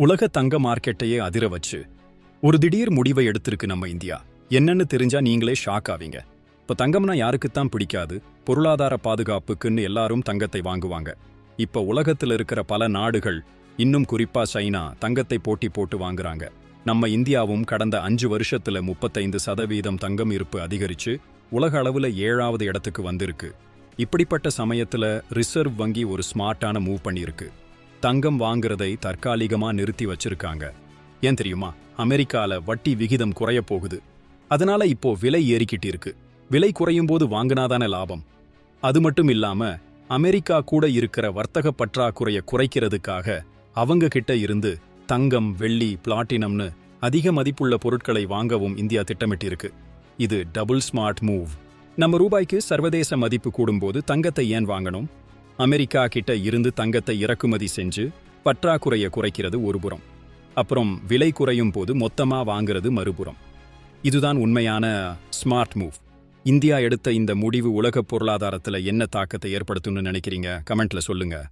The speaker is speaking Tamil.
உலக தங்க மார்க்கெட்டையே அதிர வச்சு ஒரு திடீர் முடிவை எடுத்திருக்கு நம்ம இந்தியா. என்னன்னு தெரிஞ்சா நீங்களே ஷாக் ஆவீங்க. இப்ப தங்கம்னா யாருக்குத்தான் பிடிக்காது? பொருளாதார பாதுகாப்புக்குன்னு எல்லாரும் தங்கத்தை வாங்குவாங்க. இப்ப உலகத்துல இருக்கிற பல நாடுகள் இன்னும் குறிப்பா சைனா தங்கத்தை போட்டி போட்டு வாங்குறாங்க. நம்ம இந்தியாவும் கடந்த அஞ்சு வருஷத்துல முப்பத்தைந்து சதவீதம் தங்கம் இருப்பு அதிகரிச்சு உலக அளவுல ஏழாவது இடத்துக்கு வந்திருக்கு. இப்படிப்பட்ட சமயத்துல ரிசர்வ் வங்கி ஒரு ஸ்மார்ட்டான மூவ் பண்ணியிருக்கு. தங்கம் வாங்குறதை தற்காலிகமா நிறுத்தி வச்சிருக்காங்க. ஏன் தெரியுமா? அமெரிக்கால வட்டி விகிதம் குறைய போகுது. அதனால இப்போ விலை ஏறிக்கிட்டு இருக்கு. விலை குறையும் போது வாங்கினாதான லாபம். அது மட்டும் இல்லாம அமெரிக்கா கூட இருக்கிற வர்த்தக பற்றாக்குறைய குறைக்கிறதுக்காக அவங்க கிட்ட இருந்து தங்கம் வெள்ளி பிளாட்டினம்னு அதிக மதிப்புள்ள பொருட்களை வாங்கவும் இந்தியா திட்டமிட்டிருக்கு. இது டபுள் ஸ்மார்ட் மூவ். நம்ம ரூபாய்க்கு சர்வதேச மதிப்பு கூடும்போது தங்கத்தை ஏன் வாங்கணும்? அமெரிக்கா கிட்ட இருந்து தங்கத்தை இறக்குமதி செஞ்சு பற்றாக்குறையை குறைக்கிறது ஒருபுறம். அப்புறம் விலை குறையும் போது மொத்தமாக வாங்குறது மறுபுறம். இதுதான் உண்மையான ஸ்மார்ட் மூவ் இந்தியா எடுத்த இந்த முடிவு உலக பொருளாதாரத்தில் என்ன தாக்கத்தை ஏற்படுத்தும்னு நினைக்கிறீங்க? கமெண்ட்ல சொல்லுங்கள்